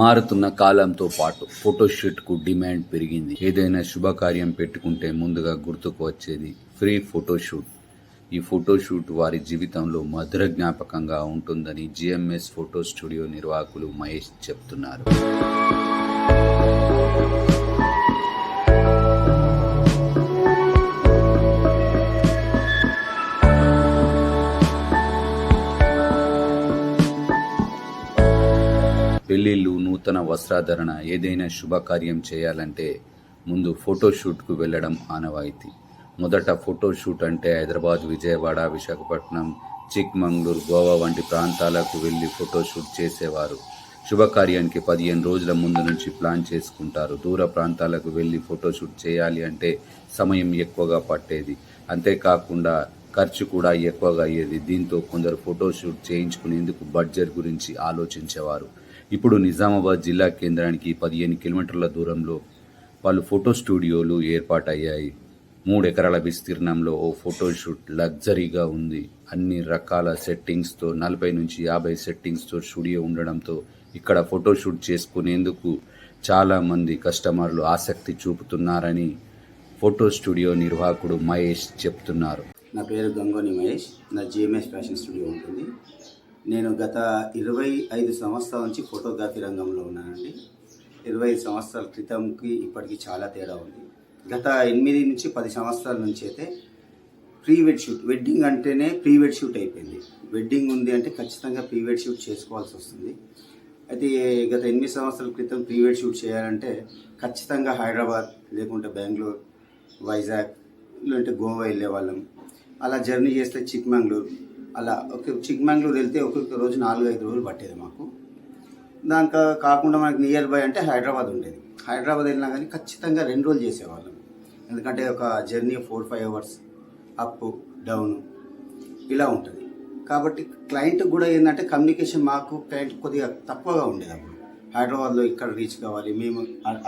మారుతున్న కాలంతో పాటు ఫోటోషూట్కు డిమాండ్ పెరిగింది. ఏదైనా శుభకార్యం పెట్టుకుంటే ముందుగా గుర్తుకు వచ్చేది ఫ్రీ ఫోటోషూట్. ఈ ఫోటోషూట్ వారి జీవితంలో మధుర జ్ఞాపకంగా ఉంటుందని జిఎంఎస్ ఫోటో స్టూడియో నిర్వాహకులు మహేష్ చెప్తున్నారు. పెళ్ళిళ్ళు నూతన వస్త్రాధరణ ఏదైనా శుభకార్యం చేయాలంటే ముందు ఫోటోషూట్కు వెళ్ళడం ఆనవాయితీ. మొదట ఫోటోషూట్ అంటే హైదరాబాద్ విజయవాడ విశాఖపట్నం చిక్మంగళూరు గోవా వంటి ప్రాంతాలకు వెళ్ళి ఫోటోషూట్ చేసేవారు. శుభకార్యానికి పదిహేను రోజుల ముందు నుంచి ప్లాన్ చేసుకుంటారు. దూర ప్రాంతాలకు వెళ్ళి ఫోటోషూట్ చేయాలి అంటే సమయం ఎక్కువగా పట్టేది. అంతేకాకుండా ఖర్చు కూడా ఎక్కువగా అయ్యేది. దీంతో కొందరు ఫోటోషూట్ చేయించుకునేందుకు బడ్జెట్ గురించి ఆలోచించేవారు. ఇప్పుడు నిజామాబాద్ జిల్లా కేంద్రానికి పదిహేను కిలోమీటర్ల దూరంలో పలు ఫోటో స్టూడియోలు ఏర్పాటయ్యాయి. మూడు ఎకరాల విస్తీర్ణంలో ఓ ఫోటోషూట్ లగ్జరీగా ఉంది. అన్ని రకాల సెట్టింగ్స్తో నలభై నుంచి యాభై సెట్టింగ్స్తో స్టూడియో ఉండడంతో ఇక్కడ ఫోటోషూట్ చేసుకునేందుకు చాలామంది కస్టమర్లు ఆసక్తి చూపుతున్నారని ఫోటో స్టూడియో నిర్వాహకుడు మహేష్ చెప్తున్నారు. నా పేరు గంగోని మహేష్. నా జిఎంఎస్ ఫ్యాషన్ స్టూడియో ఉంటుంది. నేను గత ఇరవై ఐదు సంవత్సరాల నుంచి ఫోటోగ్రఫీ రంగంలో ఉన్నానండి. ఇరవై ఐదు సంవత్సరాల క్రితంకి ఇప్పటికి చాలా తేడా ఉంది. గత ఎనిమిది నుంచి పది సంవత్సరాల నుంచి అయితే ప్రీ వెడ్ షూట్ వెడ్డింగ్ అంటేనే ప్రీ వెడ్ షూట్ అయిపోయింది. వెడ్డింగ్ ఉంది అంటే ఖచ్చితంగా ప్రీ వెడ్ షూట్ చేసుకోవాల్సి వస్తుంది. అయితే గత ఎనిమిది సంవత్సరాల క్రితం ప్రీ వెడ్ షూట్ చేయాలంటే ఖచ్చితంగా హైదరాబాద్ లేకుంటే బెంగళూరు వైజాగ్ లేదంటే గోవా వెళ్ళే వాళ్ళం అలా జర్నీ చేస్తే చిక్మంగళూరు అలా ఒక చిక్మంగళూరు వెళ్తే ఒక్కొక్క రోజు నాలుగు ఐదు రోజులు పట్టేది మాకు. దానికి కాకుండా మనకి నియర్ బై అంటే హైదరాబాద్ ఉండేది. హైదరాబాద్ వెళ్ళినా కానీ ఖచ్చితంగా రెండు రోజులు చేసేవాళ్ళం. ఎందుకంటే ఒక journey four five hours up down ఇలా ఉంటుంది. కాబట్టి క్లయింట్ కూడా ఏంటంటే కమ్యూనికేషన్ మాకు క్లయింట్ కొద్దిగా తక్కువగా ఉండేది అప్పుడు. హైదరాబాద్లో ఇక్కడ రీచ్ కావాలి మేము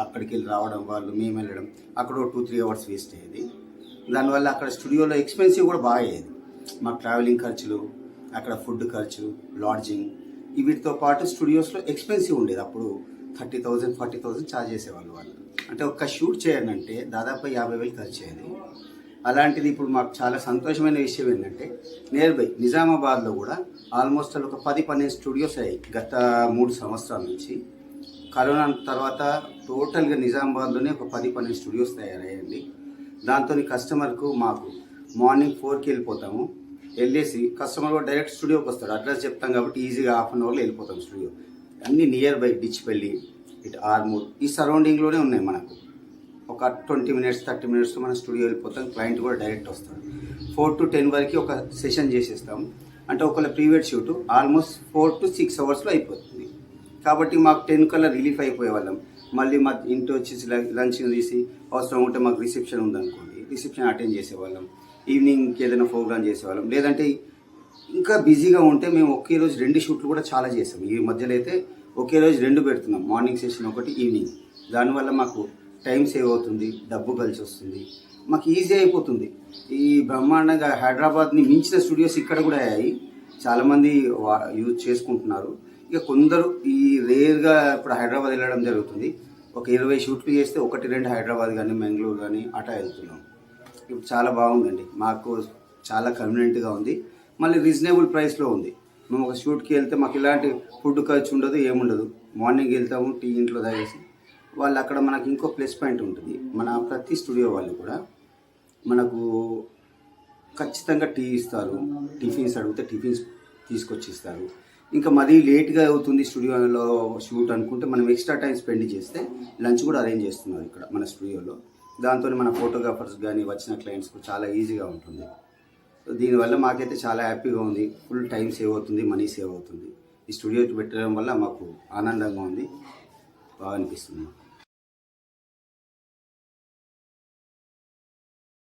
అక్కడికి వెళ్ళి రావడం వాళ్ళు మేము వెళ్ళడం అక్కడ టూ త్రీ అవర్స్ వేస్ట్ అయ్యేది. దానివల్ల అక్కడ స్టూడియోలో ఎక్స్పెన్సివ్ కూడా బాగా అయ్యేది. మాకు ట్రావెలింగ్ ఖర్చులు అక్కడ ఫుడ్ ఖర్చు లాడ్జింగ్ వీటితో పాటు స్టూడియోస్లో ఎక్స్పెన్సివ్ ఉండేది. అప్పుడు thirty thousand forty thousand charge చేసేవాళ్ళు వాళ్ళు. అంటే ఒక్క షూట్ చేయాలంటే దాదాపు యాభై వేలు ఖర్చు అయ్యేది. అలాంటిది ఇప్పుడు మాకు చాలా సంతోషమైన విషయం ఏంటంటే నియర్ బై నిజామాబాద్లో కూడా ఆల్మోస్ట్ ఒక పది పన్నెండు స్టూడియోస్ అయ్యాయి. గత మూడు సంవత్సరాల నుంచి. కరోనా తర్వాత టోటల్గా నిజామాబాద్లోనే ఒక పది పన్నెండు స్టూడియోస్ తయారయ్యండి దాంతో కస్టమర్కు మాకు మార్నింగ్ ఫోర్కి వెళ్ళిపోతాము. వెళ్ళేసి కస్టమర్ కూడా డైరెక్ట్ స్టూడియోకి వస్తాడు. అడ్రస్ చెప్తాం కాబట్టి ఈజీగా హాఫ్ అన్ అవర్లో వెళ్ళిపోతాం స్టూడియో అన్నీ నియర్ బై డిచ్పల్లి ఇటు ఆర్మూర్ ఈ సరౌండింగ్లోనే ఉన్నాయి మనకు. ఒక ట్వంటీ మినిట్స్ థర్టీ మినిట్స్ మన స్టూడియో వెళ్ళిపోతాం. క్లయింట్ కూడా డైరెక్ట్ వస్తాడు. ఫోర్ టు టెన్ వరకు ఒక సెషన్ చేసేస్తాం. అంటే ఒకవేళ pre wed shoot almost four to six అవర్స్లో అయిపోతుంది. కాబట్టి మాకు టెన్ కల్లా రిలీఫ్ అయిపోయే వాళ్ళం. మళ్ళీ మా ఇంటి వచ్చేసి లంచ్ తీసి అవసరం ఉంటే మాకు రిసెప్షన్ ఉందనుకోండి. రిసెప్షన్ అటెండ్ చేసేవాళ్ళం ఈవినింగ్కి ఏదైనా ప్రోగ్రామ్ చేసేవాళ్ళం. లేదంటే ఇంకా బిజీగా ఉంటే మేము ఒకే రోజు రెండు షూట్లు కూడా చాలా చేసాం ఈ మధ్యలో అయితే ఒకే రోజు రెండు పెడుతున్నాం. మార్నింగ్ సెషన్ ఒకటి ఈవినింగ్. దానివల్ల మాకు టైం సేవ్ అవుతుంది డబ్బు కలిసి వస్తుంది. మాకు ఈజీ అయిపోతుంది. ఈ బ్రహ్మాండంగా హైదరాబాద్ని మించిన స్టూడియోస్ ఇక్కడ కూడా అయ్యాయి. చాలామంది వా- యూజ్ చేసుకుంటున్నారు. ఇక కొందరు ఈ రేర్గా ఇప్పుడు హైదరాబాద్ వెళ్ళడం జరుగుతుంది. ఒక ఇరవై షూట్లు చేస్తే ఒకటి రెండు హైదరాబాద్ కానీ బెంగళూరు కానీ అటా వెళ్తున్నాం. ఇప్పుడు చాలా బాగుందండి. మాకు చాలా కన్వీనియంట్గా ఉంది. మళ్ళీ రీజనబుల్ ప్రైస్లో ఉంది. మేము ఒక షూట్కి వెళ్తే మాకు ఇలాంటి ఫుడ్ ఖర్చు ఉండదు ఏముండదు. మార్నింగ్ వెళ్తాము టీ ఇంట్లో తాగేసి. వాళ్ళు అక్కడ మనకి ఇంకో ప్లస్ పాయింట్ ఉంటుంది. మన ప్రతి స్టూడియో వాళ్ళు కూడా మనకు ఖచ్చితంగా టీ ఇస్తారు. టిఫిన్స్ అడిగితే టిఫిన్స్ తీసుకొచ్చి ఇస్తారు ఇంకా మరీ లేట్గా అవుతుంది స్టూడియోలో షూట్ అనుకుంటే మనం ఎక్స్ట్రా టైం స్పెండ్ చేస్తే లంచ్ కూడా అరేంజ్ చేస్తున్నారు ఇక్కడ మన స్టూడియోలో దాంతో మన ఫోటోగ్రాఫర్స్ కానీ వచ్చిన క్లయింట్స్కు చాలా ఈజీగా ఉంటుంది. దీనివల్ల మాకైతే చాలా హ్యాపీగా ఉంది. ఫుల్ టైం సేవ్ అవుతుంది మనీ సేవ్ అవుతుంది. ఈ స్టూడియో పెట్టడం వల్ల మాకు ఆనందంగా ఉంది. బాగా అనిపిస్తుంది